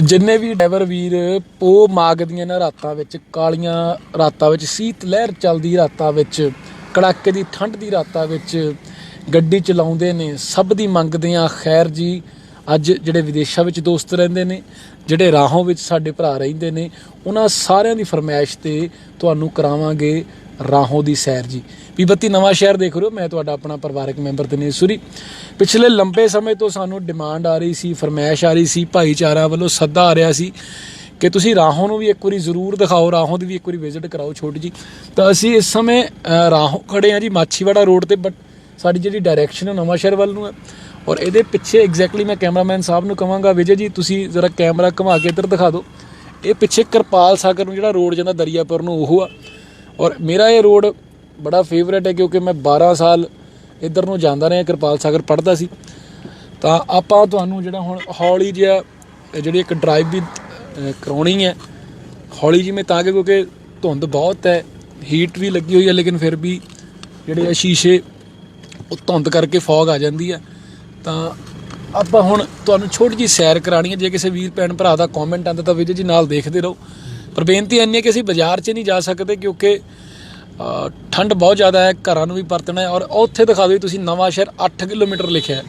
ਜਿੰਨੇ ਵੀ ਡਰਾਈਵਰ ਵੀਰ ਪੋ ਮਾਗਦੀਆਂ ਨੇ ਰਾਤਾਂ ਵਿੱਚ, ਕਾਲੀਆਂ ਰਾਤਾਂ ਵਿੱਚ, ਸੀਤ ਲਹਿਰ ਚੱਲਦੀ ਰਾਤਾਂ ਵਿੱਚ, ਕੜਾਕੇ ਦੀ ਠੰਡ ਦੀ ਰਾਤਾਂ ਵਿੱਚ ਗੱਡੀ ਚਲਾਉਂਦੇ ਨੇ, ਸਭ ਦੀ ਮੰਗਦੇ ਆ, ਖੈਰ ਜੀ, ਅੱਜ ਜਿਹੜੇ ਵਿਦੇਸ਼ਾਂ ਵਿੱਚ ਦੋਸਤ ਰਹਿੰਦੇ ਨੇ, ਜਿਹੜੇ ਰਾਹੋਂ ਵਿੱਚ ਸਾਡੇ ਭਰਾ ਰਹਿੰਦੇ ਨੇ, ਉਹਨਾਂ ਸਾਰਿਆਂ ਦੀ ਫਰਮਾਇਸ਼ ਤੇ ਤੁਹਾਨੂੰ ਕਰਾਵਾਂਗੇ ਰਾਹੋਂ ਦੀ ਸੈਰ ਜੀ। ਵੀ ਬੱਤੀ ਨਵਾਂ ਸ਼ਹਿਰ ਦੇਖ ਰਹੇ ਹੋ, ਮੈਂ ਤੁਹਾਡਾ ਆਪਣਾ ਪਰਿਵਾਰਕ ਮੈਂਬਰ ਦਿਨੇਸ਼ ਸੂਰੀ। ਪਿਛਲੇ ਲੰਬੇ ਸਮੇਂ ਤੋਂ ਸਾਨੂੰ ਡਿਮਾਂਡ ਆ ਰਹੀ ਸੀ, ਫਰਮਾਇਸ਼ ਆ ਰਹੀ ਸੀ ਭਾਈਚਾਰਾ ਵੱਲੋਂ ਸੱਦਾ ਆ ਰਿਹਾ ਸੀ ਕਿ ਤੁਸੀਂ ਰਾਹੋਂ ਨੂੰ ਵੀ ਇੱਕ ਵਾਰੀ ਜ਼ਰੂਰ ਦਿਖਾਓ, ਰਾਹੋਂ ਦੀ ਵੀ ਇੱਕ ਵਾਰੀ ਵਿਜ਼ਿਟ ਕਰਾਓ ਛੋਟੀ ਜੀ ਤਾਂ ਅਸੀਂ ਇਸ ਸਮੇਂ ਰਾਹੋਂ ਖੜੇ ਆ ਜੀ, ਮਾਛੀਵਾੜਾ ਰੋਡ ਤੇ ਬਟ ਸਾਡੀ ਜਿਹੜੀ ਡਾਇਰੈਕਸ਼ਨ ਹੈ ਨਵਾਂ ਸ਼ਹਿਰ ਵੱਲ ਨੂੰ ਹੈ। ਔਰ ਇਹਦੇ ਪਿੱਛੇ ਐਗਜ਼ੈਕਟਲੀ ਮੈਂ ਕੈਮਰਾਮੈਨ ਸਾਹਿਬ ਨੂੰ ਕਹਾਂਗਾ ਵਿਜੇ ਜੀ, ਤੁਸੀਂ ਜ਼ਰਾ ਕੈਮਰਾ ਘੁਮਾ ਕੇ ਇੱਧਰ ਦਿਖਾ ਦਿਓ। ਇਹ ਪਿੱਛੇ ਕਿਰਪਾਲ ਸਾਗਰ ਨੂੰ ਜਿਹੜਾ ਰੋਡ ਜਾਂਦਾ ਦਰਿਆਪੁਰ ਨੂੰ, ਉਹ ਆ। ਔਰ ਮੇਰਾ ਇਹ ਰੋਡ ਬੜਾ ਫੇਵਰੇਟ ਹੈ ਕਿਉਂਕਿ ਮੈਂ 12 ਸਾਲ ਇੱਧਰ ਨੂੰ ਜਾਂਦਾ ਰਿਹਾ ਕਿਰਪਾਲ ਸਾਗਰ ਪੜ੍ਹਦਾ ਸੀ। ਤਾਂ ਆਪਾਂ ਤੁਹਾਨੂੰ ਜਿਹੜਾ ਹੁਣ ਹੌਲੀ ਜਿਹਾ ਜਿਹੜੀ ਇੱਕ ਡਰਾਈਵ ਵੀ ਅਹ, ਕਰਾਉਣੀ ਹੈ ਹੌਲੀ ਜਿਵੇਂ ਤਾਂ ਕਿ ਕਿਉਂਕਿ ਧੁੰਦ ਬਹੁਤ ਹੈ ਹੀਟ ਵੀ ਲੱਗੀ ਹੋਈ ਹੈ ਲੇਕਿਨ ਫਿਰ ਵੀ ਜਿਹੜੇ ਆ ਸ਼ੀਸ਼ੇ ਉਹ ਧੁੰਦ ਕਰਕੇ ਫੌਗ ਆ ਜਾਂਦੀ ਹੈ। ਤਾਂ ਆਪਾਂ ਹੁਣ ਤੁਹਾਨੂੰ ਛੋਟੀ ਜੀ ਸੈਰ ਕਰਾਣੀ ਹੈ ਜੇ ਕਿਸੇ ਵੀਰ ਭੈਣ ਭਰਾ ਦਾ ਕਮੈਂਟ ਆਉਂਦਾ ਤਾਂ ਵੀਡੀਓ ਜੀ ਨਾਲ ਦੇਖਦੇ ਰਹੋ। ਪਰ ਬੇਨਤੀ ਇੰਨੀ ਹੈ ਕਿ ਅਸੀਂ ਬਾਜ਼ਾਰ 'ਚ ਨਹੀਂ ਜਾ ਸਕਦੇ ਕਿਉਂਕਿ ਠੰਡ ਬਹੁਤ ਜ਼ਿਆਦਾ ਹੈ, ਘਰਾਂ ਨੂੰ ਵੀ ਪਰਤਣਾ ਹੈ ਔਰ ਉੱਥੇ ਦਿਖਾ ਦਿਓ ਤੁਸੀਂ ਨਵਾਂ ਸ਼ਹਿਰ 8 ਕਿਲੋਮੀਟਰ ਲਿਖਿਆ ਹੈ।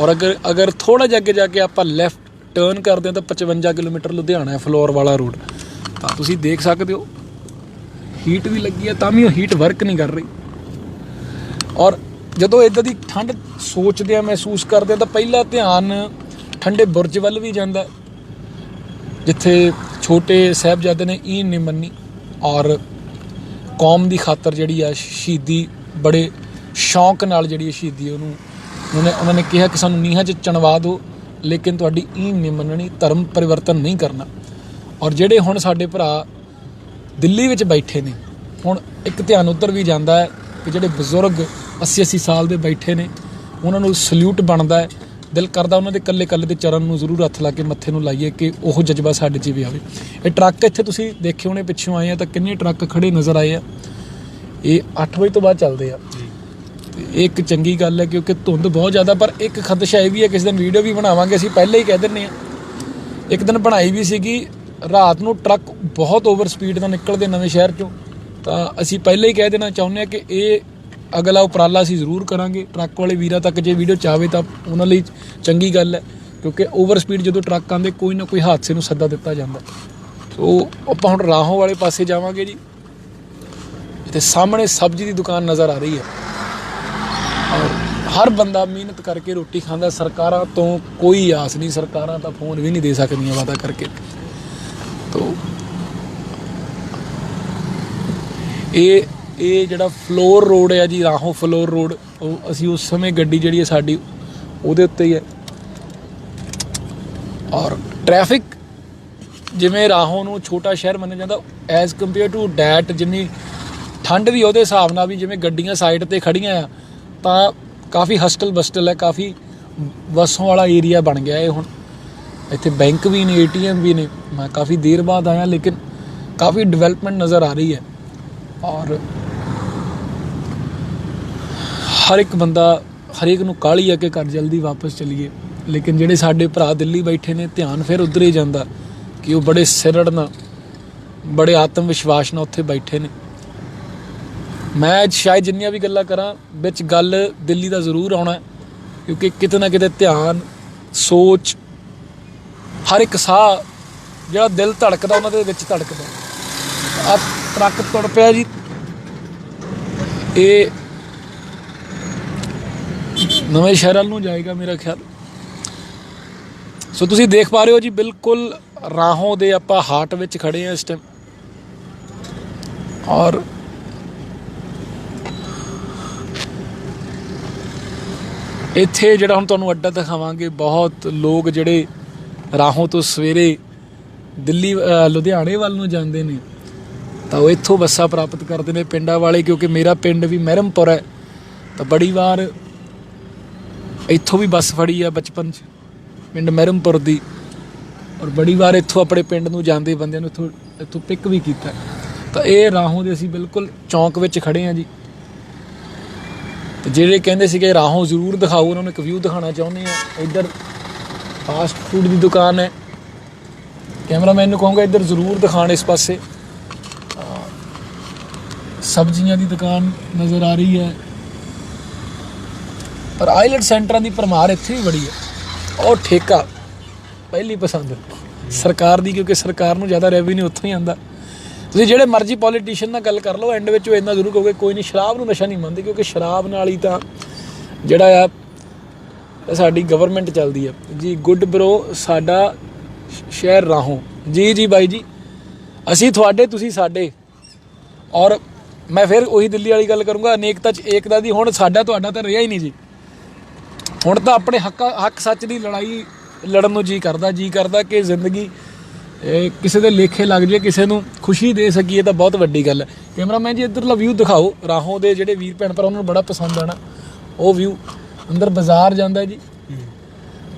ਔਰ ਅਗਰ ਅਗਰ ਥੋੜਾ ਜਿਹਾ ਅੱਗੇ ਜਾ ਕੇ ਆਪਾਂ ਲੈਫਟ ਟਰਨ ਕਰਦੇ ਹਾਂ ਤਾਂ 55 ਕਿਲੋਮੀਟਰ ਲੁਧਿਆਣਾ ਹੈ ਫਲੋਰ ਵਾਲਾ ਰੋਡ ਤਾਂ ਤੁਸੀਂ ਦੇਖ ਸਕਦੇ ਹੋ ਹੀਟ ਵੀ ਲੱਗੀ ਹੈ, ਤਾਂ ਵੀ ਉਹ ਹੀਟ ਵਰਕ ਨਹੀਂ ਕਰ ਰਹੀ। ਔਰ ਜਦੋਂ ਇਦਾਂ ਦੀ ਠੰਡ ਸੋਚਦੇ ਆ ਮਹਿਸੂਸ ਕਰਦੇ ਆ ਤਾਂ ਪਹਿਲਾ ਧਿਆਨ ਠੰਡੇ ਬੁਰਜ ਵੱਲ ਵੀ ਜਾਂਦਾ ਜਿੱਥੇ ਛੋਟੇ ਸਾਹਿਬਜ਼ਾਦੇ ਨੇ ਈਨ ਨਹੀਂ ਮੰਨੀ ਔਰ ਕੌਮ ਦੀ ਖਾਤਰ ਜਿਹੜੀ ਆ ਸ਼ਹੀਦੀ ਬੜੇ ਸ਼ੌਂਕ ਨਾਲ ਜਿਹੜੀ ਸ਼ਹੀਦੀ ਉਹਨੂੰ, ਉਹਨਾਂ ਨੇ ਉਹਨਾਂ ਨੇ ਕਿਹਾ ਕਿ ਸਾਨੂੰ ਨੀਹਾਂ 'ਚ ਚਣਵਾ ਦਿਓ, ਲੇਕਿਨ ਤੁਹਾਡੀ ਈਨ ਨਹੀਂ ਮੰਨਣੀ, ਧਰਮ ਪਰਿਵਰਤਨ ਨਹੀਂ ਕਰਨਾ। ਔਰ ਜਿਹੜੇ ਹੁਣ ਸਾਡੇ ਭਰਾ ਦਿੱਲੀ ਵਿੱਚ ਬੈਠੇ ਨੇ, ਹੁਣ ਇੱਕ ਧਿਆਨ ਉੱਧਰ ਵੀ ਜਾਂਦਾ ਹੈ ਕਿ ਜਿਹੜੇ ਬਜ਼ੁਰਗ 80 80 ਸਾਲ ਦੇ ਬੈਠੇ ਨੇ, ਉਹਨਾਂ ਨੂੰ ਸਲੂਟ ਬਣਦਾ ਹੈ। ਦਿਲ ਕਰਦਾ ਉਹਨਾਂ ਦੇ ਕੱਲੇ ਕੱਲੇ ਦੇ ਚਰਨ ਨੂੰ ਜ਼ਰੂਰ ਹੱਥ ਲਾ ਕੇ ਮੱਥੇ ਨੂੰ ਲਾਈਏ ਕਿ ਉਹ ਜਜ਼ਬਾ ਸਾਡੇ 'ਚ ਵੀ ਆਵੇ। ਇਹ ਟਰੱਕ ਇੱਥੇ ਤੁਸੀਂ ਦੇਖੇ ਹੋਣੇ ਪਿੱਛੋਂ ਆਏ ਆ ਤਾਂ ਕਿੰਨੇ ਟਰੱਕ ਖੜੇ ਨਜ਼ਰ ਆਏ ਆ। ਇਹ 8 ਵਜੇ ਤੋਂ ਬਾਅਦ ਚੱਲਦੇ ਆ। ਇਹ ਇੱਕ ਚੰਗੀ ਗੱਲ ਹੈ ਕਿਉਂਕਿ ਧੁੰਦ ਬਹੁਤ ਜ਼ਿਆਦਾ ਪਰ ਇੱਕ ਖਦਸ਼ਾ ਇਹ ਵੀ ਹੈ ਕਿਸੇ ਦਿਨ ਵੀਡੀਓ ਵੀ ਬਣਾਵਾਂਗੇ ਅਸੀਂ ਪਹਿਲੇ ਹੀ ਕਹਿ ਦਿੰਨੇ ਆ ਇੱਕ ਦਿਨ ਬਣਾਈ ਵੀ ਸੀਗੀ ਰਾਤ ਨੂੰ ਟਰੱਕ ਬਹੁਤ ਓਵਰ ਸਪੀਡ ਨਾਲ ਨਿਕਲਦੇ ਨਵੇਂ ਸ਼ਹਿਰ ਚੋਂ। ਤਾਂ ਅਸੀਂ ਪਹਿਲੇ ਹੀ ਕਹਿ ਦੇਣਾ ਚਾਹੁੰਦੇ ਆ ਕਿ ਇਹ ਅਗਲਾ ਉਪਰਾਲਾ ਅਸੀਂ ਜ਼ਰੂਰ ਕਰਾਂਗੇ। ਟਰੱਕ ਵਾਲੇ ਵੀਰਾਂ ਤੱਕ ਜੇ ਵੀਡੀਓ ਚਾਵੇ ਤਾਂ ਉਹਨਾਂ ਲਈ ਚੰਗੀ ਗੱਲ ਹੈ, ਕਿਉਂਕਿ ਓਵਰ ਸਪੀਡ ਜਦੋਂ ਟਰੱਕ ਆਉਂਦੇ, ਕੋਈ ਨਾ ਕੋਈ ਹਾਦਸੇ ਨੂੰ ਸੱਦਾ ਦਿੱਤਾ ਜਾਂਦਾ। ਸੋ ਆਪਾਂ ਹੁਣ ਰਾਹੋਂ ਵਾਲੇ ਪਾਸੇ ਜਾਵਾਂਗੇ ਜੀ ਤੇ ਸਾਹਮਣੇ ਸਬਜ਼ੀ ਦੀ ਦੁਕਾਨ ਨਜ਼ਰ ਆ ਰਹੀ ਹੈ। ਔਰ ਹਰ ਬੰਦਾ ਮਿਹਨਤ ਕਰਕੇ ਰੋਟੀ ਖਾਂਦਾ, ਸਰਕਾਰਾਂ ਤੋਂ ਕੋਈ ਆਸ ਨਹੀਂ, ਸਰਕਾਰਾਂ ਤਾਂ ਫੋਨ ਵੀ ਨਹੀਂ ਦੇ ਸਕਦੀਆਂ ਵਾਦਾ ਕਰਕੇ। ਤੋ ਇਹ ਇਹ ਜਿਹੜਾ ਫਲੋਰ ਰੋਡ ਹੈ ਜੀ, ਰਾਹੋਂ ਫਲੋਰ ਰੋਡ ਉਹ ਅਸੀਂ ਉਸ ਸਮੇਂ ਗੱਡੀ ਜਿਹੜੀ ਹੈ ਸਾਡੀ, ਉਹਦੇ ਉੱਤੇ ਹੀ ਹੈ। ਔਰ ਟ੍ਰੈਫਿਕ ਜਿਵੇਂ ਰਾਹੋਂ ਨੂੰ ਛੋਟਾ ਸ਼ਹਿਰ ਮੰਨਿਆ ਜਾਂਦਾ ਐਜ਼ ਕੰਪੇਅਰ ਟੂ ਡੈਟ ਜਿੰਨੀ ਠੰਡ ਵੀ ਉਹਦੇ ਹਿਸਾਬ ਨਾਲ ਵੀ ਜਿਵੇਂ ਗੱਡੀਆਂ ਸਾਈਡ ਤੇ ਖੜੀਆਂ ਆ, ਤਾਂ ਕਾਫੀ ਹਸਟਲ ਬਸਟਲ ਹੈ, ਕਾਫੀ ਵਸੋਂ ਵਾਲਾ ਏਰੀਆ ਬਣ ਗਿਆ ਇਹ ਹੁਣ। ਇੱਥੇ ਬੈਂਕ ਵੀ ਨੇ ਏਟੀਐਮ ਵੀ ਨੇ। ਮੈਂ ਕਾਫੀ ਦੇਰ ਬਾਅਦ ਆਇਆ, ਲੇਕਿਨ ਕਾਫੀ ਡਿਵੈਲਪਮੈਂਟ ਨਜ਼ਰ ਆ ਰਹੀ ਹੈ। ਔਰ ਹਰ ਇੱਕ ਬੰਦਾ ਹਰੇਕ ਨੂੰ ਕਾਹਲੀ ਆ ਕਿ ਘਰ ਜਲਦੀ ਵਾਪਸ ਚਲੀਏ। ਲੇਕਿਨ ਜਿਹੜੇ ਸਾਡੇ ਭਰਾ ਦਿੱਲੀ ਬੈਠੇ ਨੇ, ਧਿਆਨ ਫਿਰ ਉਧਰ ਹੀ ਜਾਂਦਾ ਕਿ ਉਹ ਬੜੇ ਸਿਰੜ ਨਾਲ, ਬੜੇ ਆਤਮ ਵਿਸ਼ਵਾਸ ਨਾਲ ਉੱਥੇ ਬੈਠੇ ਨੇ। ਮੈਂ ਅੱਜ ਸ਼ਾਇਦ ਜਿੰਨੀਆਂ ਵੀ ਗੱਲਾਂ ਕਰਾਂ, ਵਿੱਚ ਗੱਲ ਦਿੱਲੀ ਦਾ ਜ਼ਰੂਰ ਆਉਣਾ ਕਿਉਂਕਿ ਕਿਤੇ ਨਾ ਕਿਤੇ ਧਿਆਨ, ਸੋਚ, ਹਰ ਇੱਕ ਸਾਹ ਜਿਹੜਾ ਦਿਲ ਧੜਕਦਾ ਉਹਨਾਂ ਦੇ ਵਿੱਚ ਧੜਕਦਾ। ਆ ਟਰੱਕ ਤੁਰ ਪਿਆ ਜੀ। ਇਹ ਨਵੇਂ ਸ਼ਹਿਰ ਵੱਲ ਨੂੰ ਜਾਏਗਾ ਮੇਰਾ ਖਿਆਲ। ਸੋ ਤੁਸੀਂ ਦੇਖ ਪਾ ਰਹੇ ਹੋ ਜੀ, ਬਿਲਕੁਲ ਰਾਹੋਂ ਦੇ ਆਪਾਂ ਹਾਰਟ ਵਿੱਚ ਖੜੇ ਆ ਇਸ ਟਾਈਮ ਔਰ ਇੱਥੇ ਜਿਹੜਾ ਹੁਣ ਤੁਹਾਨੂੰ ਅੱਡਾ ਦਿਖਾਵਾਂਗੇ, ਬਹੁਤ ਲੋਕ ਜਿਹੜੇ ਰਾਹੋਂ ਤੋਂ ਸਵੇਰੇ ਦਿੱਲੀ ਲੁਧਿਆਣੇ ਵੱਲ ਨੂੰ ਜਾਂਦੇ ਨੇ, ਤਾਂ ਉਹ ਇੱਥੋਂ ਬੱਸਾਂ ਪ੍ਰਾਪਤ ਕਰਦੇ ਨੇ ਪਿੰਡਾਂ ਵਾਲੇ, ਕਿਉਂਕਿ ਮੇਰਾ ਪਿੰਡ ਵੀ ਮਹਿਰਮਪੁਰ ਹੈ। ਤਾਂ ਬੜੀ ਵਾਰ ਇੱਥੋਂ ਵੀ ਬੱਸ ਫੜੀ ਆ ਬਚਪਨ 'ਚ, ਪਿੰਡ ਮਹਿਰਮਪੁਰ ਦੀ। ਔਰ ਬੜੀ ਵਾਰ ਇੱਥੋਂ ਆਪਣੇ ਪਿੰਡ ਨੂੰ ਜਾਂਦੇ ਬੰਦਿਆਂ ਨੂੰ ਇੱਥੋਂ ਇੱਥੋਂ ਪਿਕ ਵੀ ਕੀਤਾ। ਤਾਂ ਇਹ ਰਾਹੋਂ ਦੇ ਅਸੀਂ ਬਿਲਕੁਲ ਚੌਂਕ ਵਿੱਚ ਖੜੇ ਆ ਜੀ। ਤੇ ਜਿਹੜੇ ਕਹਿੰਦੇ ਸੀਗੇ, ਰਾਹੋਂ ਜ਼ਰੂਰ ਦਿਖਾਓ, ਉਹਨਾਂ ਨੂੰ ਇੱਕ ਵਿਊ ਦਿਖਾਉਣਾ ਚਾਹੁੰਦੇ ਆ। ਇੱਧਰ ਫਾਸਟ ਫੂਡ ਦੀ ਦੁਕਾਨ ਹੈ। ਕੈਮਰਾਮੈਨ ਨੂੰ ਕਹੂੰਗਾ, ਇੱਧਰ ਜ਼ਰੂਰ ਦਿਖਾਣ ਇਸ ਪਾਸੇ। ਸਬਜ਼ੀਆਂ ਦੀ ਦੁਕਾਨ ਨਜ਼ਰ ਆ ਰਹੀ ਹੈ। ਪਰ ਆਈਲੈਟ ਸੈਂਟਰਾਂ ਦੀ ਪਰਮਾਰ ਇੱਥੇ ਵੀ ਬੜੀ ਹੈ। ਉਹ ਠੇਕਾ ਪਹਿਲੀ ਪਸੰਦ। ਸਰਕਾਰ ਦੀ, ਕਿਉਂਕਿ ਸਰਕਾਰ ਨੂੰ ਜ਼ਿਆਦਾ ਰੈਵਨਿਊ ਉੱਥੋਂ ਹੀ ਆਉਂਦਾ। ਤੁਸੀਂ ਜਿਹੜੇ ਮਰਜ਼ੀ ਪੋਲੀਟੀਸ਼ੀਅਨ ਨਾਲ ਗੱਲ ਕਰ ਲਓ ਐਂਡ ਵਿੱਚ ਉਹ ਇੰਨਾ ਜ਼ਰੂਰ ਕਹੋਗੇ, ਕੋਈ ਨਹੀਂ, ਸ਼ਰਾਬ ਨੂੰ ਨਸ਼ਾ ਨਹੀਂ ਮੰਨਦੇ, ਕਿਉਂਕਿ ਸ਼ਰਾਬ ਨਾਲ ਹੀ ਤਾਂ ਜਿਹੜਾ ਆ ਸਾਡੀ ਗਵਰਨਮੈਂਟ ਚੱਲਦੀ ਆ। ਜੀ ਗੁੱਡ ਬ్రో ਸਾਡਾ ਸ਼ਹਿਰ ਰਾਹੋਂ। ਜੀ ਜੀ, ਬਾਈ ਜੀ, ਅਸੀਂ ਤੁਹਾਡੇ, ਤੁਸੀਂ ਸਾਡੇ। ਔਰ ਮੈਂ ਫਿਰ ਉਹੀ ਦਿੱਲੀ ਵਾਲੀ ਗੱਲ ਕਰੂੰਗਾ, ਅਨੇਕਤਾ ਚ ਏਕਤਾ ਦੀ, ਹੁਣ ਸਾਡਾ, ਤੁਹਾਡਾ ਤਾਂ ਰਿਹਾ ਹੀ ਨਹੀਂ ਜੀ। ਹੁਣ ਤਾਂ ਆਪਣੇ ਹੱਕ ਹੱਕ ਸੱਚ ਦੀ ਲੜਾਈ ਲੜਨ ਨੂੰ ਜੀ ਕਰਦਾ ਜੀ ਕਰਦਾ ਕਿ ਜ਼ਿੰਦਗੀ ਕਿਸੇ ਦੇ ਲੇਖੇ ਲੱਗ ਜੇ, ਕਿਸੇ ਨੂੰ ਖੁਸ਼ੀ ਦੇ ਸਕੀਏ ਤਾਂ ਬਹੁਤ ਵੱਡੀ ਗੱਲ ਹੈ। ਕੈਮਰਾਮੈਨ ਜੀ, ਇੱਧਰਲਾ ਵਿਊ ਦਿਖਾਓ। ਰਾਹੋਂ ਦੇ ਜਿਹੜੇ ਵੀਰ ਭੈਣ ਪਰ ਉਹਨਾਂ ਨੂੰ ਬੜਾ ਪਸੰਦ ਆਣਾ। ਉਹ ਵਿਊ ਅੰਦਰ ਬਾਜ਼ਾਰ ਜਾਂਦਾ ਜੀ।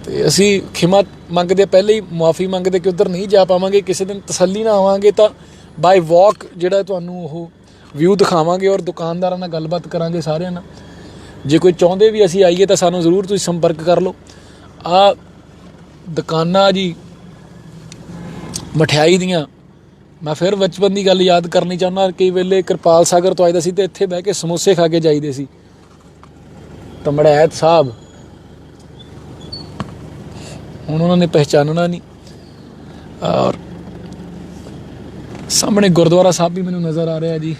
ਤੇ ਅਸੀਂ ਖਿਮਾ ਮੰਗਦੇ, ਪਹਿਲੇ ਹੀ ਮਾਫੀ ਮੰਗਦੇ ਕਿ ਉਧਰ ਨਹੀਂ ਜਾ ਪਾਵਾਂਗੇ, ਕਿਸੇ ਦਿਨ ਤਸੱਲੀ ਨਾਲ ਆਵਾਂਗੇ, ਤਾਂ ਬਾਈ ਵਾਕ ਜਿਹੜਾ ਤੁਹਾਨੂੰ ਉਹ ਵਿਊ ਦਿਖਾਵਾਂਗੇ ਔਰ ਦੁਕਾਨਦਾਰਾਂ ਨਾਲ ਗੱਲਬਾਤ ਕਰਾਂਗੇ ਸਾਰਿਆਂ ਨਾਲ। ਜੇ ਕੋਈ ਚਾਹੁੰਦੇ ਵੀ ਅਸੀਂ ਆਈਏ ਤਾਂ ਸਾਨੂੰ ਜ਼ਰੂਰ ਤੁਸੀਂ ਸੰਪਰਕ ਕਰ ਲਓ। ਆ ਦੁਕਾਨਾਂ ਜੀ, ਮਠਿਆਈ ਦੀਆਂ, ਮੈਂ ਫਿਰ ਬਚਪਨ ਦੀ ਗੱਲ ਯਾਦ ਕਰਨੀ ਚਾਹੁੰਦਾ ਕਈ ਵੇਲੇ ਕਿਰਪਾਲ ਸਾਗਰ ਤੋਂ ਆਈਦਾ ਸੀ ਤੇ ਇੱਥੇ ਬਹਿ ਕੇ ਸਮੋਸੇ ਖਾ ਕੇ ਜਾਈਦੇ ਸੀ। ਤਾਂ ਮੜੈਤ ਸਾਹਿਬ, ਹੁਣ ਉਹਨਾਂ ਨੇ ਪਹਿਚਾਨਣਾ ਨਹੀਂ। ਔਰ ਸਾਹਮਣੇ ਗੁਰਦੁਆਰਾ ਸਾਹਿਬ ਵੀ ਮੈਨੂੰ ਨਜ਼ਰ ਆ ਰਿਹਾ ਜੀ।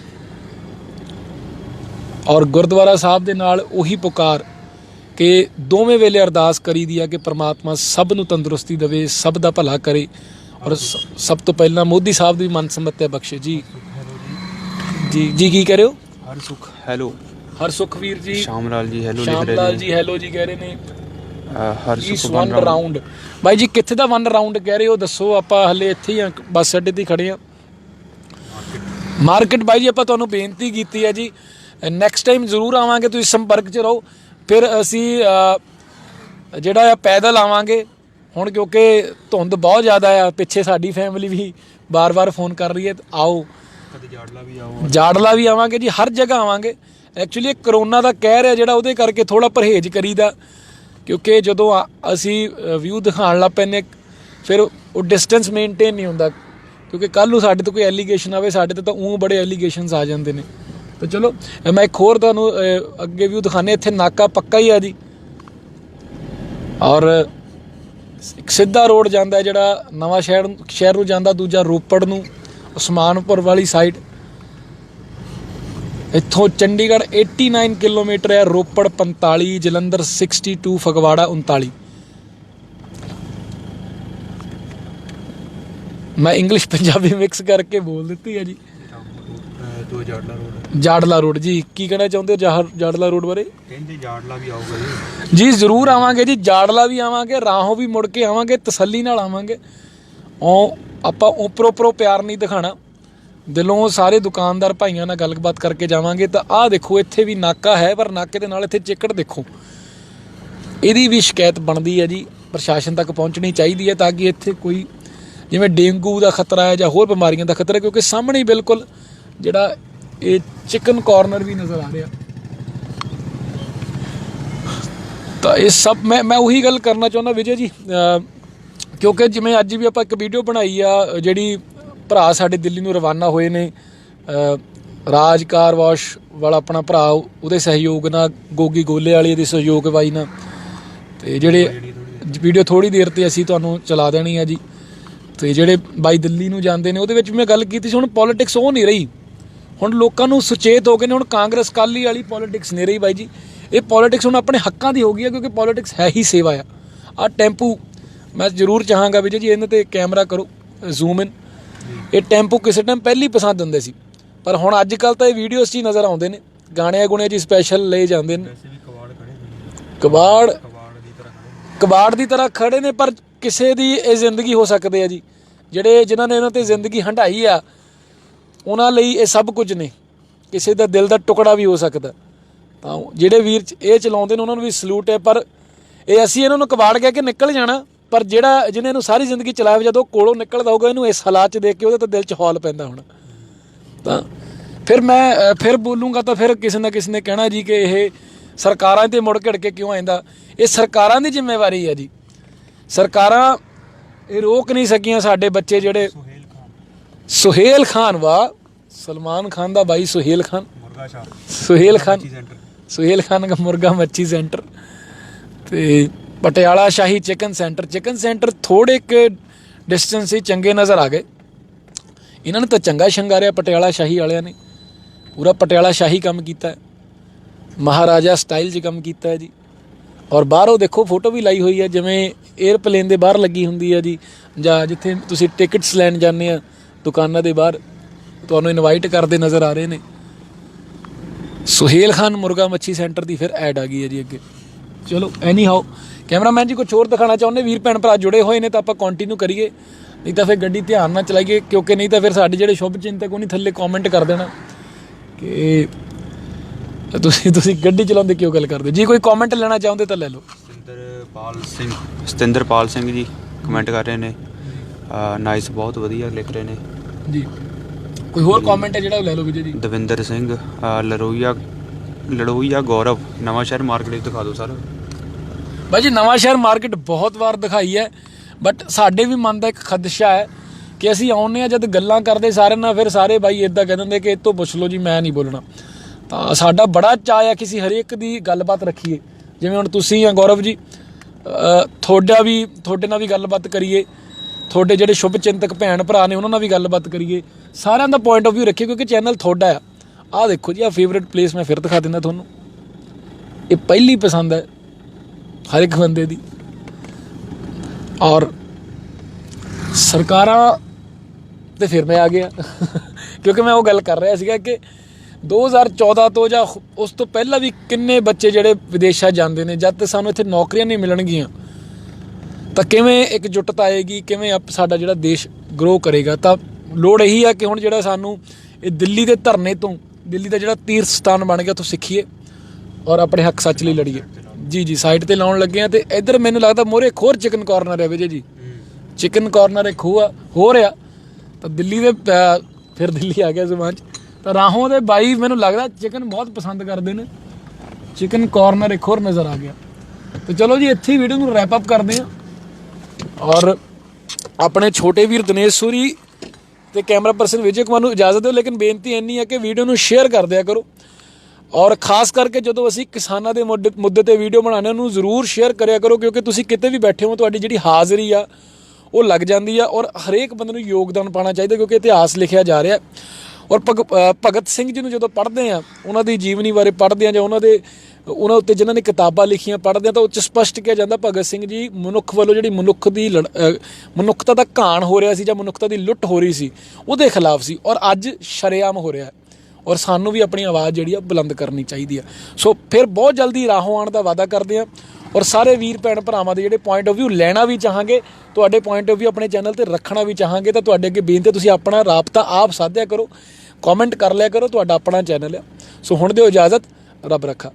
ਔਰ ਗੁਰਦੁਆਰਾ ਸਾਹਿਬ ਦੇ ਨਾਲ ਉਹੀ ਪੁਕਾਰ ਕਿ ਦੋਵੇਂ ਵੇਲੇ ਅਰਦਾਸ ਕਰੀਦੀ ਆ ਕਿ ਪ੍ਰਮਾਤਮਾ ਸਭ ਨੂੰ ਤੰਦਰੁਸਤੀ ਦੇਵੇ ਸਭ ਦਾ ਭਲਾ ਕਰੇ ਔਰ ਸਭ ਤੋਂ ਪਹਿਲਾਂ ਮੋਦੀ ਸਾਹਿਬ ਦੀ ਮਨ ਸਮੱਤਿਆ ਬਖਸ਼ੇ। ਜੀ। ਜੀ ਜੀ ਕੀ ਕਹ ਰਹੇ ਹੋ? ਹਰ ਸੁਖ ਹੈਲੋ। ਹਰ ਸੁਖਵੀਰ ਜੀ। ਸ਼ਾਮ ਲਾਲ ਜੀ ਹੈਲੋ ਲਿਖ ਰਹੇ ਜੀ ਹੈਲੋ ਜੀ ਕਹਿ ਰਹੇ ਨੇ। ਹਰ ਸੁਖ ਵਨ ਰਾਉਂਡ ਬਾਈ ਜੀ ਕਿੱਥੇ ਦਾ ਵਨ ਰਾਉਂਡ ਕਹਿ ਰਹੇ ਹੋ? ਦੱਸੋ ਆਪਾਂ ਹਲੇ ਇੱਥੇ ਹੀ ਬੱਸ ਅੱਡੇ ਤੇ ਖੜੇ ਆ। ਮਾਰਕੀਟ ਬਾਈ ਜੀ ਆਪਾਂ ਤੁਹਾਨੂੰ ਬੇਨਤੀ ਕੀਤੀ ਹੈ ਜੀ ਨੈਕਸਟ ਟਾਈਮ ਜ਼ਰੂਰ ਆਵਾਂਗੇ ਤੁਸੀਂ ਸੰਪਰਕ 'ਚ ਰਹੋ। ਫਿਰ ਅਸੀਂ ਜਿਹੜਾ ਆ ਪੈਦਲ ਆਵਾਂਗੇ ਹੁਣ ਕਿਉਂਕਿ ਧੁੰਦ ਬਹੁਤ ਜ਼ਿਆਦਾ ਆ ਪਿੱਛੇ ਸਾਡੀ ਫੈਮਿਲੀ ਵੀ ਬਾਰ-ਬਾਰ ਫੋਨ ਕਰ ਰਹੀ ਹੈ ਆਓ। ਕਦੇ ਜਾੜਲਾ ਵੀ ਆਓ। ਜਾੜਲਾ ਵੀ ਆਵਾਂਗੇ ਜੀ ਹਰ ਜਗ੍ਹਾ ਆਵਾਂਗੇ। ਐਕਚੁਅਲੀ ਇਹ ਕਰੋਨਾ ਦਾ ਕਹਿਰ ਹੈ ਜਿਹੜਾ ਉਹਦੇ ਕਰਕੇ ਥੋੜਾ ਪਰਹੇਜ਼ ਕਰੀਦਾ। ਕਿਉਂਕਿ ਜਦੋਂ ਅਸੀਂ ਵਿਊ ਦਿਖਾਉਣ ਲੱਗ ਪੈਨੇ ਫਿਰ ਉਹ ਡਿਸਟੈਂਸ ਮੇਨਟੇਨ ਨਹੀਂ ਹੁੰਦਾ। ਕਿਉਂਕਿ ਕੱਲ ਨੂੰ ਸਾਡੇ ਤੋਂ ਕੋਈ ਐਲੀਗੇਸ਼ਨ ਆਵੇ ਸਾਡੇ ਤੇ ਤਾਂ ਉਹ ਬੜੇ ਐਲੀਗੇਸ਼ਨਸ ਆ ਜਾਂਦੇ ਨੇ। ਤਾਂ ਚਲੋ ਮੈਂ ਇੱਕ ਹੋਰ ਤੁਹਾਨੂੰ ਅੱਗੇ ਵਿਊ ਦਿਖਾਣੇ ਇੱਥੇ ਨਾਕਾ ਪੱਕਾ ਹੀ ਆ ਜੀ। ਔਰ ਇੱਕ ਸਿੱਧਾ ਰੋਡ ਜਾਂਦਾ ਜਿਹੜਾ ਨਵਾਂ ਸ਼ਹਿਰ ਸ਼ਹਿਰ ਨੂੰ ਜਾਂਦਾ, ਦੂਜਾ ਰੋਪੜ ਨੂੰ, ਉਸਮਾਨਪੁਰ ਵਾਲੀ ਸਾਈਡ ਇੱਥੋਂ ਚੰਡੀਗੜ੍ਹ 89 ਕਿਲੋਮੀਟਰ ਹੈ, ਰੋਪੜ 45 ਜਲੰਧਰ 62 ਫਗਵਾੜਾ 39 ਮੈਂ ਇੰਗਲਿਸ਼ ਪੰਜਾਬੀ ਮਿਕਸ ਕਰਕੇ ਬੋਲ ਦਿੱਤੀ ਹੈ ਜੀ। ਦੋ ਜਾੜਲਾ ਰੋਡ ਜਾੜਲਾ ਰੋਡ ਜੀ ਕੀ ਕਹਿਣਾ ਚਾਹੁੰਦੇ ਹੋ ਜਾਹਰ ਜਾੜਲਾ ਰੋਡ ਬਾਰੇ? ਕਹਿੰਦੇ ਜਾੜਲਾ ਵੀ ਆਊਗਾ ਜੀ। ਜੀ ਜ਼ਰੂਰ ਆਵਾਂਗੇ ਜੀ ਜਾੜਲਾ ਵੀ ਆਵਾਂਗੇ ਰਾਹੋਂ ਵੀ ਮੁੜ ਕੇ ਆਵਾਂਗੇ ਤਸੱਲੀ ਨਾਲ ਆਵਾਂਗੇ। ਉਹ ਆਪਾਂ ਉੱਪਰੋਂ ਉੱਪਰੋਂ ਪਿਆਰ ਨਹੀਂ ਦਿਖਾਣਾ। ਦਿਲੋਂ ਸਾਰੇ ਦੁਕਾਨਦਾਰ ਭਾਈਆਂ ਨਾਲ ਗੱਲਬਾਤ ਕਰਕੇ ਜਾਵਾਂਗੇ ਤਾਂ ਆਹ ਦੇਖੋ ਇੱਥੇ ਵੀ ਨਾਕਾ ਹੈ ਪਰ ਨਾਕੇ ਦੇ ਨਾਲ ਇੱਥੇ ਚਿੱਕੜ ਦੇਖੋ। ਇਹਦੀ ਵੀ ਸ਼ਿਕਾਇਤ ਬਣਦੀ ਹੈ ਜੀ ਪ੍ਰਸ਼ਾਸਨ ਤੱਕ ਪਹੁੰਚਣੀ ਚਾਹੀਦੀ ਹੈ ਤਾਂ ਕਿ ਇੱਥੇ ਕੋਈ ਜਿਵੇਂ ਡੇਂਗੂ ਦਾ ਖਤਰਾ ਹੈ ਜਾਂ ਹੋਰ ਬਿਮਾਰੀਆਂ ਦਾ ਖਤਰਾ ਹੈ ਕਿਉਂਕਿ ਸਾਹਮਣੇ ਹੀ ਬਿਲਕੁਲ ਜਿਹੜਾ ਇਹ ਚਿਕਨ ਕਾਰਨਰ ਵੀ ਨਜ਼ਰ ਆ ਰਿਹਾ। ਤਾਂ ਇਹ ਸਭ ਮੈਂ ਮੈਂ ਉਹੀ ਗੱਲ ਕਰਨਾ ਚਾਹੁੰਦਾ ਵਿਜੇ ਜੀ ਕਿਉਂਕਿ ਜਿਵੇਂ ਅੱਜ ਵੀ ਆਪਾਂ ਇੱਕ ਵੀਡੀਓ ਬਣਾਈ ਆ, ਜਿਹੜੀ ਭਰਾ ਸਾਡੇ ਦਿੱਲੀ ਨੂੰ ਰਵਾਨਾ ਹੋਏ ਨੇ ਰਾਜ ਕਾਰ ਵਾਸ਼ ਵਾਲਾ ਆਪਣਾ ਭਰਾ, ਉਹਦੇ ਸਹਿਯੋਗ ਨਾਲ, ਗੋਗੀ ਗੋਲੇ ਵਾਲੀ ਦੇ ਸਹਿਯੋਗ ਬਾਈ ਨਾਲ। ਤੇ ਜਿਹੜੇ ਵੀਡੀਓ ਥੋੜੀ ਦੇਰ ਤੇ ਅਸੀਂ ਤੁਹਾਨੂੰ ਚਲਾ ਦੇਣੀ ਆ ਜੀ। ਤੇ ਜਿਹੜੇ ਬਾਈ ਦਿੱਲੀ ਨੂੰ ਜਾਂਦੇ ਨੇ, ਉਹਦੇ ਵਿੱਚ ਵੀ ਮੈਂ ਗੱਲ ਕੀਤੀ ਸੀ, ਹੁਣ ਪੋਲਿਟਿਕਸ ਉਹ ਨਹੀਂ ਰਹੀ। ਹੁਣ ਲੋਕਾਂ ਨੂੰ ਸੁਚੇਤ ਹੋ ਗਏ ਨੇ ਹੁਣ ਕਾਂਗਰਸ ਕਾਲੀ ਵਾਲੀ ਪੋਲਿਟਿਕਸ ਨਹੀਂ ਰਹੀ ਬਾਈ ਜੀ। ਇਹ ਪੋਲਿਟਿਕਸ ਹੁਣ ਆਪਣੇ ਹੱਕਾਂ ਦੀ ਹੋ ਗਈ ਹੈ ਕਿਉਂਕਿ ਪੋਲਿਟਿਕਸ ਹੈ ਹੀ ਸੇਵਾ ਆ। ਆ ਟੈਂਪੂ ਮੈਂ ਜ਼ਰੂਰ ਚਾਹਾਂਗਾ ਵਿਜੇ ਜੀ ਇਹਨਾਂ ਤੇ ਕੈਮਰਾ ਕਰੋ ਜ਼ੂਮ ਇਨ ਇਹ ਟੈਂਪੂ ਕਿਸੇ ਟਾਈਮ ਪਹਿਲੀ ਪਸੰਦ ਹੁੰਦੇ ਸੀ। ਪਰ ਹੁਣ ਅੱਜ ਕੱਲ ਤਾਂ ਇਹ ਵੀਡੀਓਜ਼ 'ਚ ਹੀ ਨਜ਼ਰ ਆਉਂਦੇ ਨੇ। ਗਾਣਿਆਂ ਗੁਣਿਆਂ 'ਚ ਸਪੈਸ਼ਲ ਲਏ ਜਾਂਦੇ ਨੇ। ਵੀ ਕਬਾੜ ਕਬਾੜ ਦੀ ਤਰ੍ਹਾਂ ਖੜੇ ਨੇ ਪਰ ਕਿਸੇ ਦੀ ਇਹ ਜ਼ਿੰਦਗੀ ਹੋ ਸਕਦੇ ਆ ਜੀ। ਜਿਹੜੇ ਜਿਨ੍ਹਾਂ ਨੇ ਇਹਨਾਂ ਤੇ ਜ਼ਿੰਦਗੀ ਹੰਢਾਈ ਆ ਉਹਨਾਂ ਲਈ ਇਹ ਸਭ ਕੁਝ ਨੇ। ਕਿਸੇ ਦਾ ਦਿਲ ਦਾ ਟੁਕੜਾ ਵੀ ਹੋ ਸਕਦਾ। ਤਾਂ ਜਿਹੜੇ ਵੀਰ ਚ- ਇਹ ਚਲਾਉਂਦੇ ਨੇ ਉਹਨਾਂ ਨੂੰ ਵੀ ਸਲੂਟ ਹੈ ਪਰ ਇਹ ਅਸੀਂ ਇਹਨਾਂ ਨੂੰ ਕਬਾੜ ਕਹਿ ਕੇ ਨਿਕਲ ਜਾਣਾ। ਪਰ ਜਿਹੜਾ ਜਿਹਨੇ ਇਹਨੂੰ ਸਾਰੀ ਜ਼ਿੰਦਗੀ ਚਲਾਇਆ ਹੋਇਆ, ਜਦੋਂ ਕੋਲੋਂ ਨਿਕਲਦਾ ਹੋਊਗਾ ਇਹਨੂੰ ਇਸ ਹਾਲਾਤ 'ਚ ਦੇਖ ਕੇ ਉਹਦੇ ਤਾਂ ਦਿਲ 'ਚ ਹੌਲ ਪੈਂਦਾ ਹੋਣਾ। ਤਾਂ ਫਿਰ ਮੈਂ ਫਿਰ ਬੋਲੂੰਗਾ ਤਾਂ ਫਿਰ ਕਿਸੇ ਨਾ ਕਿਸੇ ਨੇ ਕਹਿਣਾ ਜੀ ਕਿ ਇਹ ਸਰਕਾਰਾਂ ਤੇ ਮੁੜ ਘੜ ਕੇ ਕਿਉਂ ਆਂਦਾ ਇਹ ਸਰਕਾਰਾਂ ਦੀ ਜ਼ਿੰਮੇਵਾਰੀ ਹੈ ਜੀ। ਸਰਕਾਰਾਂ ਇਹ ਰੋਕ ਨਹੀਂ ਸਕੀਆਂ ਸਾਡੇ ਬੱਚੇ ਜਿਹੜੇ ਸੁਹੇਲ ਖਾਨ ਵਾ ਸਲਮਾਨ ਖਾਨ ਦਾ ਬਾਈ ਸੁਹੇਲ ਖਾਨ। ਮੁਰਗਾ ਸ਼ਾਹ। ਸੁਹੇਲ ਖਾਨ ਸੁਹੇਲ ਖਾਨ ਦਾ ਮੁਰਗਾ ਮੱਛੀ ਸੈਂਟਰ ਤੇ Patiala Shahi chicken centre chicken centre ਥੋੜੇ ਕੁ ਡਿਸਟੈਂਸ ਸੀ ਚੰਗੇ ਨਜ਼ਰ ਆ ਗਏ। ਇਹਨਾਂ ਨੇ ਤਾਂ ਚੰਗਾ ਸ਼ਿੰਗਾਰਿਆ ਪਟਿਆਲਾ ਸ਼ਾਹੀ ਵਾਲਿਆਂ ਨੇ। ਪੂਰਾ ਪਟਿਆਲਾ ਸ਼ਾਹੀ ਕੰਮ ਕੀਤਾ ਹੈ। ਮਹਾਰਾਜਾ ਸਟਾਈਲ 'ਚ ਕੰਮ ਕੀਤਾ ਹੈ ਜੀ। ਔਰ ਬਾਹਰੋਂ ਦੇਖੋ ਫੋਟੋ ਵੀ ਲਾਈ ਹੋਈ ਹੈ ਜਿਵੇਂ 에ਅਰਪਲੇਨ ਦੇ ਬਾਹਰ ਲੱਗੀ ਹੁੰਦੀ ਹੈ ਜੀ। ਜਾਂ ਜਿੱਥੇ ਤੁਸੀਂ ਟਿਕਟਸ ਲੈਣ ਜਾਂਦੇ ਆ ਦੁਕਾਨਾਂ ਦੇ ਬਾਹਰ ਤੁਹਾਨੂੰ ਇਨਵਾਈਟ ਕਰਦੇ ਨਜ਼ਰ ਆ ਰਹੇ ਨੇ। ਸੁਹੇਲ ਖਾਨ ਮੁਰਗਾ ਮੱਛੀ ਸੈਂਟਰ ਦੀ ਫਿਰ ਐਡ ਆ ਗਈ ਹੈ ਜੀ ਅੱਗੇ। ਚਲੋ ਐਨੀ ਹਾਓ ਕੈਮਰਾਮੈਨ ਜੀ ਕੁਝ ਹੋਰ ਦਿਖਾਣਾ ਚਾਹੁੰਦੇ? ਵੀਰ, ਭੈਣ, ਭਰਾ ਜੁੜੇ ਹੋਏ ਨੇ ਤਾਂ ਆਪਾਂ ਕੰਟੀਨਿਊ ਕਰੀਏ। ਨਹੀਂ ਤਾਂ ਫਿਰ ਗੱਡੀ ਧਿਆਨ ਨਾਲ ਚਲਾਈਏ, ਕਿਉਂਕਿ ਨਹੀਂ ਤਾਂ ਫਿਰ ਸਾਡੇ ਜਿਹੜੇ ਸ਼ੁਭ ਚਿੰਤਕ ਉਹਨੀ ਥੱਲੇ ਕਮੈਂਟ ਕਰ ਦੇਣਾ। ਕਿ ਤੁਸੀਂ ਤੁਸੀਂ ਗੱਡੀ ਚਲਾਉਂਦੇ ਕਿਉਂ ਗੱਲ ਕਰਦੇ? ਹੋ? ਜੀ ਕੋਈ ਕਮੈਂਟ ਲੈਣਾ ਚਾਹੁੰਦੇ ਤਾਂ ਲੈ ਲਓ। ਸਤਿੰਦਰਪਾਲ ਸਿੰਘ ਸਤਿੰਦਰਪਾਲ ਸਿੰਘ ਜੀ ਕਮੈਂਟ ਕਰ ਰਹੇ ਨੇ। ਨਾਈਸ ਬਹੁਤ ਵਧੀਆ ਲਿਖ ਰਹੇ ਨੇ। ਜੀ। ਕੋਈ ਹੋਰ ਕਮੈਂਟ ਹੈ ਜਿਹੜਾ ਉਹ ਲੈ ਲਓ ਵਿਜੇ ਜੀ? ਦਵਿੰਦਰ ਸਿੰਘ ਅਹ, ਲਰੋਈਆ ਲੜੋਈਆ ਗੌਰਵ ਨਵਾਂ ਸ਼ਹਿਰ ਮਾਰਕੀਟ ਦਿਖਾ ਦਿਓ ਸਰ। ਬਾਈ ਜੀ ਨਵਾਂ ਸ਼ਹਿਰ ਮਾਰਕੀਟ ਬਹੁਤ ਵਾਰ ਦਿਖਾਈ ਹੈ ਬਟ ਸਾਡੇ ਵੀ ਮਨ ਦਾ ਇੱਕ ਖਦਸ਼ਾ ਹੈ ਕਿ ਅਸੀਂ ਆਉਂਦੇ ਆ ਜਦ ਗੱਲਾਂ ਕਰਦੇ ਸਾਰੇ ਨਾਲ ਫਿਰ ਸਾਰੇ ਬਾਈ ਇਦਾਂ ਕਹਿ ਦਿੰਦੇ ਕਿ ਇਹ ਤੋਂ ਪੁੱਛ ਲਓ ਜੀ ਮੈਂ ਨਹੀਂ ਬੋਲਣਾ। ਤਾਂ ਸਾਡਾ ਬੜਾ ਚਾਅ ਆ ਕਿਸੇ ਹਰੇਕ ਦੀ ਗੱਲਬਾਤ ਰੱਖੀਏ। ਜਿਵੇਂ ਹੁਣ ਤੁਸੀਂ ਆ ਗੌਰਵ ਜੀ ਅ, ਤੁਹਾਡਾ ਵੀ ਤੁਹਾਡੇ ਨਾਲ ਵੀ ਗੱਲਬਾਤ ਕਰੀਏ। ਤੁਹਾਡੇ ਜਿਹੜੇ ਸ਼ੁਭ ਚਿੰਤਕ ਭੈਣ ਭਰਾ ਨੇ, ਉਹਨਾਂ ਨਾਲ ਵੀ ਗੱਲਬਾਤ ਕਰੀਏ। ਸਾਰਿਆਂ ਦਾ ਪੁਆਇੰਟ ਆਫ View ਰੱਖੀਏ ਕਿਉਂਕਿ ਚੈਨਲ ਤੁਹਾਡਾ ਆ। ਆਹ ਦੇਖੋ ਜੀ ਆ ਫੇਵਰਿਟ ਪਲੇਸ ਮੈਂ ਫਿਰ ਦਿਖਾ ਦਿੰਦਾ ਤੁਹਾਨੂੰ। ਇਹ ਪਹਿਲੀ ਪਸੰਦ ਹੈ, ਹਰ ਇੱਕ ਬੰਦੇ ਦੀ। ਔਰ ਸਰਕਾਰਾਂ ਤੇ ਫਿਰ ਮੈਂ ਆ ਗਿਆ। ਕਿਉਂਕਿ ਮੈਂ ਉਹ ਗੱਲ ਕਰ ਰਿਹਾ ਸੀਗਾ ਕਿ 2014 ਤੋਂ ਜਾਂ ਉਸ ਤੋਂ ਪਹਿਲਾਂ ਵੀ ਕਿੰਨੇ ਬੱਚੇ ਜਿਹੜੇ ਵਿਦੇਸ਼ਾਂ ਜਾਂਦੇ ਨੇ, ਜਦ ਤੱਕ ਸਾਨੂੰ ਇੱਥੇ ਨੌਕਰੀਆਂ ਨਹੀਂ ਮਿਲਣਗੀਆਂ ਤਾਂ ਕਿਵੇਂ ਇੱਕ ਜੁੱਟਤਾ ਆਏਗੀ, ਕਿਵੇਂ ਆਪ ਸਾਡਾ ਜਿਹੜਾ ਦੇਸ਼ ਗਰੋ ਕਰੇਗਾ? ਤਾਂ ਲੋੜ ਇਹੀ ਆ ਕਿ ਹੁਣ ਜਿਹੜਾ ਸਾਨੂੰ ਇਹ ਦਿੱਲੀ ਦੇ ਧਰਨੇ ਤੋਂ, ਦਿੱਲੀ ਦਾ ਜਿਹੜਾ ਤੀਰਥ ਸਥਾਨ ਬਣ ਗਿਆ ਤੋਂ ਸਿੱਖੀਏ ਔਰ ਆਪਣੇ ਹੱਕ ਸੱਚ ਲਈ ਲੜੀਏ। ਜੀ ਜੀ ਸਾਈਡ ਤੇ ਲਾਉਣ ਲੱਗੇ ਆ ਤੇ ਇੱਧਰ ਮੈਨੂੰ ਲੱਗਦਾ ਮੋਰੇ ਇੱਕ ਹੋਰ ਚਿਕਨ ਕਾਰਨਰ ਹੈ ਵਿਜੇ ਜੀ। ਚਿਕਨ ਕਾਰਨਰ ਇੱਕ ਹੋਰ ਹੋ ਰਿਹਾ ਤਾਂ ਦਿੱਲੀ ਦੇ ਫਿਰ ਦਿੱਲੀ ਆ ਗਿਆ ਜ਼ੁਬਾਨ ਚ। ਤਾਂ ਰਾਹੋਂ ਦੇ ਬਾਈ ਮੈਨੂੰ ਲੱਗਦਾ ਚਿਕਨ ਬਹੁਤ ਪਸੰਦ ਕਰਦੇ ਨੇ। ਚਿਕਨ ਕਾਰਨਰ ਇੱਕ ਹੋਰ ਨਜ਼ਰ ਆ ਗਿਆ। ਤੇ ਚਲੋ ਜੀ, ਇੱਥੇ ਹੀ ਵੀਡੀਓ ਨੂੰ ਰੈਪ ਅਪ ਕਰਦੇ ਆ ਔਰ ਆਪਣੇ ਛੋਟੇ ਵੀਰ ਦਿਨੇਸ਼ ਸੂਰੀ ਤੇ ਕੈਮਰਾ ਪਰਸਨ ਵਿਜੇ ਕੁਮਾਰ ਨੂੰ ਇਜਾਜ਼ਤ ਦਿਓ, ਲੇਕਿਨ ਬੇਨਤੀ ਇੰਨੀ ਹੈ ਕਿ ਵੀਡੀਓ ਨੂੰ ਸ਼ੇਅਰ ਕਰ ਦਿਆ ਕਰੋ। ਔਰ ਖਾਸ ਕਰਕੇ ਜਦੋਂ ਅਸੀਂ ਕਿਸਾਨਾਂ ਦੇ ਮੁੱਦੇ ਮੁੱਦੇ ਤੇ ਵੀਡੀਓ ਬਣਾਉਂਦੇ ਹਾਂ, ਉਹਨੂੰ ਜ਼ਰੂਰ ਸ਼ੇਅਰ ਕਰਿਆ ਕਰੋ, ਕਿਉਂਕਿ ਤੁਸੀਂ ਕਿਤੇ ਵੀ ਬੈਠੇ ਹੋ, ਤੁਹਾਡੀ ਜਿਹੜੀ ਹਾਜ਼ਰੀ ਆ, ਉਹ ਲੱਗ ਜਾਂਦੀ ਆ ਔਰ ਹਰੇਕ ਬੰਦੇ ਨੂੰ ਯੋਗਦਾਨ ਪਾਉਣਾ ਚਾਹੀਦਾ, ਕਿਉਂਕਿ ਇਤਿਹਾਸ ਲਿਖਿਆ ਜਾ ਰਿਹਾ। ਔਰ ਭਗ- ਭਗਤ ਸਿੰਘ ਜੀ ਨੂੰ ਜਦੋਂ ਪੜ੍ਹਦੇ ਆ ਉਹਨਾਂ ਦੀ ਜੀਵਨੀ ਬਾਰੇ ਪੜ੍ਹਦੇ ਆ ਜਾਂ ਉਹਨਾਂ ਦੇ ਉਹਨਾਂ ਉੱਤੇ ਜਿਨ੍ਹਾਂ ਨੇ ਕਿਤਾਬਾਂ ਲਿਖੀਆਂ ਪੜ੍ਹਦੇ ਆ, ਤਾਂ ਉਹ ਚ ਸਪਸ਼ਟ ਕਿਹਾ ਜਾਂਦਾ ਭਗਤ ਸਿੰਘ ਜੀ, ਮਨੁੱਖ ਵੱਲੋਂ ਜਿਹੜੀ ਮਨੁੱਖ ਦੀ ਲੜ- ਮਨੁੱਖਤਾ ਦਾ ਘਾਣ ਹੋ ਰਿਹਾ ਸੀ ਜਾਂ ਮਨੁੱਖਤਾ ਦੀ ਲੁੱਟ ਹੋ ਰਹੀ ਸੀ, ਉਹਦੇ ਖਿਲਾਫ ਸੀ ਔਰ ਅੱਜ ਸ਼ਰੇਆਮ ਹੋ ਰਿਹਾ ਹੈ। ਔਰ ਸਾਨੂੰ ਵੀ ਆਪਣੀ ਆਵਾਜ਼ ਜਿਹੜੀ ਆ, ਬੁਲੰਦ ਕਰਨੀ ਚਾਹੀਦੀ ਆ। ਸੋ ਫਿਰ ਬਹੁਤ ਜਲਦੀ ਰਾਹੋਂ ਆਉਣ ਦਾ ਵਾਅਦਾ ਕਰਦੇ ਆ ਔਰ ਸਾਰੇ ਵੀਰ ਭੈਣ ਭਰਾਵਾਂ ਦੇ ਜਿਹੜੇ ਪੁਆਇੰਟ ਆਫ View ਲੈਣਾ ਵੀ ਚਾਹਾਂਗੇ, ਤੁਹਾਡੇ ਪੁਆਇੰਟ ਆਫ View ਆਪਣੇ ਚੈਨਲ ਤੇ ਰੱਖਣਾ ਵੀ ਚਾਹਾਂਗੇ, ਤਾਂ ਤੁਹਾਡੇ ਅੱਗੇ ਬੇਨਤੀ ਤੁਸੀਂ ਆਪਣਾ ਰਾਬਤਾ ਆਪ ਸਾਧਿਆ ਕਰੋ। ਕਮੈਂਟ ਕਰ ਲਿਆ ਕਰੋ, ਤੁਹਾਡਾ ਆਪਣਾ ਚੈਨਲ ਆ। ਸੋ ਹੁਣ ਦਿਓ ਇਜਾਜ਼ਤ, ਰੱਬ ਰੱਖਾ।